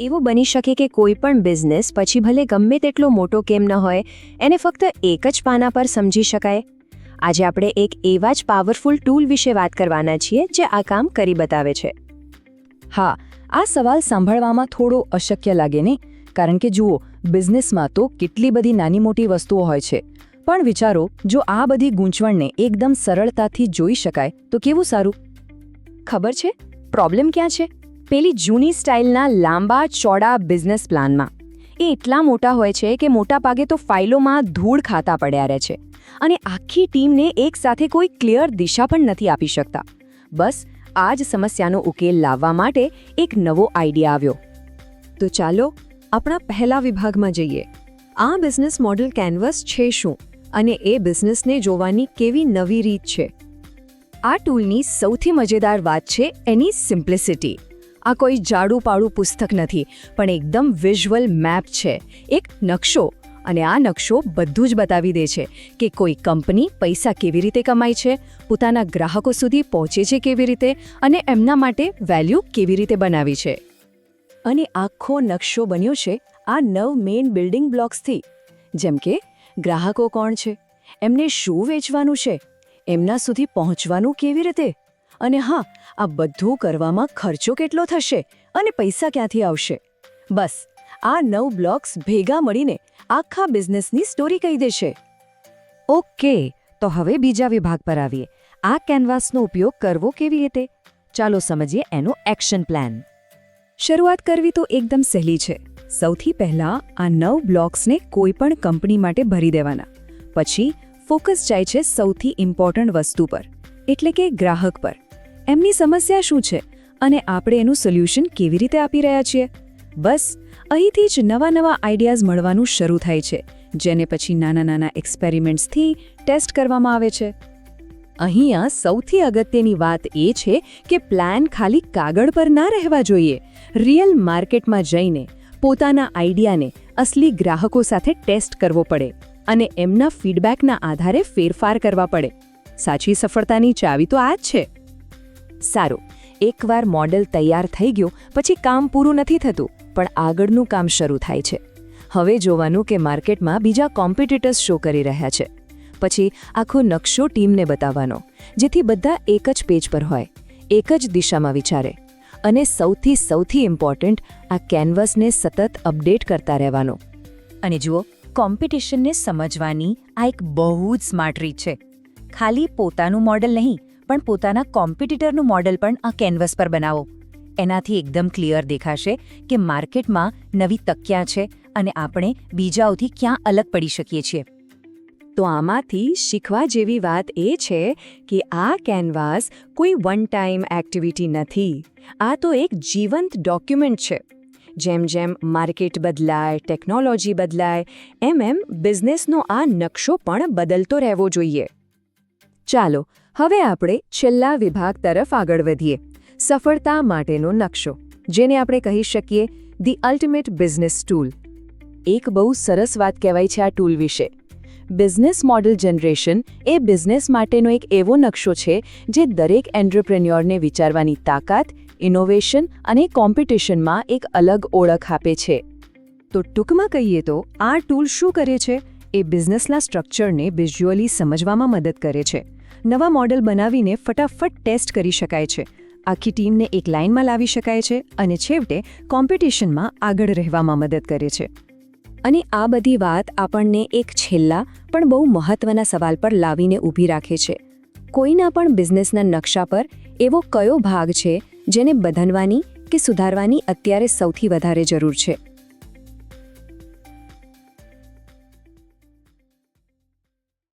એવું બની શકે કે કોઈ પણ બિઝનેસ પછી ભલે ગમે તેટલો મોટો કેમ ન હોય, એને ફક્ત એક જ પાના પર સમજી શકાય. આજે આપણે એક એવા જ પાવરફુલ ટૂલ વિશે વાત કરવાના છીએ જે આ કામ કરી બતાવે છે. હા, આ સવાલ સાંભળવામાં થોડો અશક્ય લાગે ને? કારણ કે જુઓ બિઝનેસમાં તો કેટલી બધી નાની મોટી વસ્તુઓ હોય છે. પણ વિચારો, જો આ બધી ગૂંચવણને એકદમ સરળતાથી જોઈ શકાય તો કેવું સારું? ખબર છે? પ્રોબ્લેમ ક્યાં છે? પેલી જૂની સ્ટાઇલના લાંબા, ચોડા બિઝનેસ પ્લાનમાં. એ એટલા મોટા હોય છે કે મોટા ભાગે તો ફાઇલોમાં ધૂળ ખાતા પડ્યા રહે છે અને આખી ટીમને એકસાથે કોઈ ક્લિયર દિશા પણ નથી આપી શકતા. બસ, આ જ સમસ્યાનો ઉકેલ લાવવા માટે એક નવો આઈડિયા આવ્યો. તો ચાલો, આપણા પહેલા વિભાગમાં જઈએ. આ બિઝનેસ મોડલ કેનવસ છે શું? અને એ બિઝનેસને જોવાની કેવી નવી રીત છે? આ ટૂલની સૌથી મજેદાર વાત છે એની સિમ્પ્લિસિટી. આ કોઈ જાડું પાડું પુસ્તક નથી, પણ એકદમ વિઝ્યુઅલ મેપ છે. એક નકશો, અને આ નકશો બધું જ બતાવી દે છે કે કોઈ કંપની પૈસા કેવી રીતે કમાય છે, પોતાના ગ્રાહકો સુધી પહોંચે છે કેવી રીતે, અને એમના માટે વેલ્યુ કેવી રીતે બનાવી છે. અને આખો નકશો બન્યો છે આ નવ મેઇન બિલ્ડિંગ બ્લોક્સથી. જેમ કે, ગ્રાહકો કોણ છે? એમને શું વેચવાનું છે? એમના સુધી પહોંચવાનું કેવી રીતે? અને હા, આ બધું કરવામાં ખર્ચો કેટલો થશે અને પૈસા ક્યાંથી આવશે? બસ, આ નવ બ્લોક્સ ભેગા મળીને આખા બિઝનેસની સ્ટોરી કહી દેશે. ઓકે, તો હવે બીજા વિભાગ પર આવીએ. આ કેનવાસનો ઉપયોગ કરવો કેવી રીતે? ચાલો સમજીએ એનો એક્શન પ્લાન. શરૂઆત કરવી તો એકદમ સહેલી છે. સૌથી પહેલાં આ નવ બ્લોક્સને કોઈ પણ કંપની માટે ભરી દેવાના. પછી ફોકસ જાય છે સૌથી ઇમ્પોર્ટન્ટ વસ્તુ પર, એટલે કે ગ્રાહક પર. એમની સમસ્યા શું છે અને આપણે એનું સોલ્યુશન કેવી રીતે આપી રહ્યા છીએ? બસ, અહીંથી જ નવા નવા આઈડિયાઝ મળવાનું શરૂ થાય છે, જેને પછી નાના નાના એક્સપેરિમેન્ટ્સથી ટેસ્ટ કરવામાં આવે છે. અહીંયા સૌથી અગત્યની વાત એ છે કે પ્લાન ખાલી કાગળ પર ના રહેવા જોઈએ. રિયલ માર્કેટમાં જઈને પોતાના આઈડિયાને અસલી ગ્રાહકો સાથે ટેસ્ટ કરવો પડે અને એમના ફીડબેકના આધારે ફેરફાર કરવા પડે. સાચી સફળતાની ચાવી તો આ જ છે. સારું. એકવાર મોડેલ તૈયાર થઈ ગયું, પછી કામ પૂરું નથી થતું, પણ આગળનું કામ શરૂ થાય છે. હવે જોવાનું કે માર્કેટમાં બીજા કોમ્પિટિટર્સ શો કરી રહ્યા છે. પછી આખો નકશો ટીમને બતાવવાનો, જેથી બધા એક જ પેજ પર હોય, એક જ દિશામાં વિચારે. અને સૌથી સૌથી ઇમ્પોર્ટન્ટ, આ કેનવસને સતત અપડેટ કરતા રહેવાનો. અને જુઓ, કોમ્પિટિશનને સમજવાની આ એક બહુ જ સ્માર્ટ રીત છે. ખાલી પોતાનું મોડલ નહીં પણ પોતાના કોમ્પિટિટરનું મોડલ પણ આ કેનવસ પર બનાવો. એનાથી એકદમ ક્લિયર દેખાશે કે માર્કેટમાં નવી તક ક્યાં છે અને આપણે બીજાઓથી ક્યાં અલગ પડી શકીએ છીએ. તો આમાંથી શીખવા જેવી વાત એ છે કે આ કેનવાસ કોઈ વન ટાઈમ એક્ટિવિટી નથી. આ તો એક જીવંત ડોક્યુમેન્ટ છે. જેમ જેમ માર્કેટ બદલાય ટેકનોલોજી બદલાય, એમ એમ બિઝનેસનો આ નકશો પણ બદલતો રહેવો જોઈએ. ચાલો હવે આપણે છેલ્લા વિભાગ તરફ આગળ વધીએ. સફળતા માટેનો નકશો, જેને આપણે કહી શકીએ ધી અલ્ટિમેટ બિઝનેસ ટૂલ. એક બહુ સરસ વાત કહેવાય છે આ ટૂલ વિશે. બિઝનેસ મોડલ જનરેશન એ બિઝનેસ માટેનો એક એવો નકશો છે જે દરેક એન્ટરપ્રેન્યોરને વિચારવાની તાકાત, ઇનોવેશન અને કોમ્પિટિશનમાં એક અલગ ઓળખ આપે છે. તો ટૂંકમાં કહીએ તો, આ ટૂલ શું કરે છે? એ બિઝનેસના સ્ટ્રક્ચરને વિઝ્યુઅલી સમજવામાં મદદ કરે છે. નવા મોડેલ બનાવીને ફટાફટ ટેસ્ટ કરી શકાય છે. આખી ટીમને એક લાઇનમાં લાવી શકાય છે અને છેવટે કોમ્પિટિશનમાં આગળ રહેવામાં મદદ કરે છે. અને આ બધી વાત આપણને એક છેલ્લા પણ બહુ મહત્વના સવાલ પર લાવીને ઊભી રાખે છે. કોઈના પણ બિઝનેસના નકશા પર એવો કયો ભાગ છે જેને બદલવાની કે સુધારવાની અત્યારે સૌથી વધારે જરૂર છે?